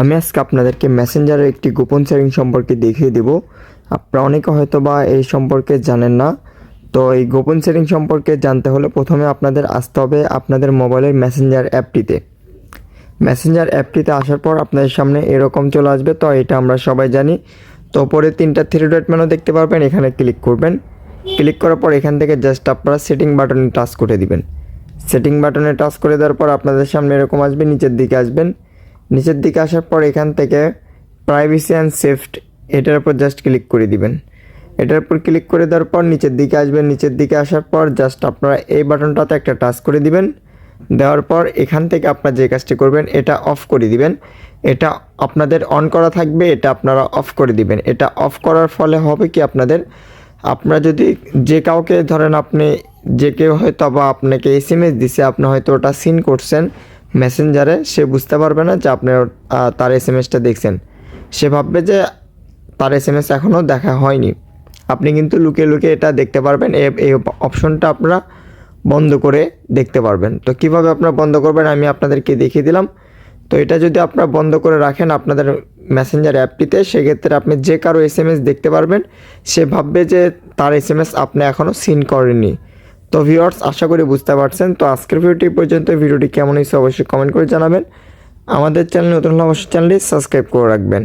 আমি আজকে আপনাদেরকে মেসেঞ্জারের একটি গোপন সেটিং সম্পর্কে দেখিয়ে দেব। আপনারা অনেকে হয়তো বা এই সম্পর্কে জানেন না। তো এই গোপন সেটিং সম্পর্কে জানতে হলে প্রথমে আপনাদের আসতে হবে আপনাদের মোবাইলের মেসেঞ্জার অ্যাপটিতে। মেসেঞ্জার অ্যাপটিতে আসার পর আপনাদের সামনে এরকম চলে আসবে, তো এটা আমরা সবাই জানি। তো পরে তিনটা থ্রি ডট মেনু দেখতে পারবেন, এখানে ক্লিক করবেন। ক্লিক করার পর এখান থেকে জাস্ট আপনারা সেটিং বাটনে টাচ করে দিবেন। সেটিং বাটনে টাচ করে দেওয়ার পর আপনাদের সামনে এরকম আসবে, নিচের দিকে আসবেন। নিচের দিকে আসার পর এখান থেকে প্রাইভেসি অ্যান্ড সেফট এটার উপর জাস্ট ক্লিক করে দিবেন। এটার উপর ক্লিক করে দেওয়ার পর নিচের দিকে আসবেন। নিচের দিকে আসার পর জাস্ট আপনারা এই বাটনটাতে একটা টাচ করে দিবেন। দেওয়ার পর এখান থেকে আপনারা যে কাজটি করবেন, এটা অফ করে দিবেন। এটা আপনাদের অন করা থাকবে, এটা আপনারা অফ করে দিবেন। এটা অফ করার ফলে হবে কি আপনাদের, আপনারা যদি যে কাউকে ধরেন আপনি, যে কেউ হয়তো বা আপনাকে এস এম এস দিছে, আপনি হয়তো ওটা সিন করছেন মেসেঞ্জারে সে বুঝতে পারবে না যে আপনি ওর- আহ, তার এস এম এসটা দেখছেন। সে ভাববে যে তার এস এম এস এখনও দেখা হয়নি। আপনি কিন্তু লুকিয়ে লুকিয়ে এটা দেখতে পারবেন। এই অপশনটা আপনারা বন্ধ করে দেখতে পারবেন। তো কীভাবে আপনারা বন্ধ করবেন আমি আপনাদেরকে দেখিয়ে দিলাম। তো এটা যদি আপনারা বন্ধ করে রাখেন আপনাদের মেসেঞ্জার অ্যাপটিতে সেক্ষেত্রে আপনি যে কারও এস দেখতে পারবেন সে ভাববে যে তার এস এম এস আপনি এখনও সিন করেননি। তো ভিউয়ার্স আশা করি বুঝতে পারছেন। তো আজকের ভিডিওটি পর্যন্ত ভিডিওটি কেমন হয়েছে অবশ্যই কমেন্ট করে জানাবেন। আমাদের চ্যানেল নতুন হলে অবশ্যই চ্যানেলটি সাবস্ক্রাইব করে রাখবেন।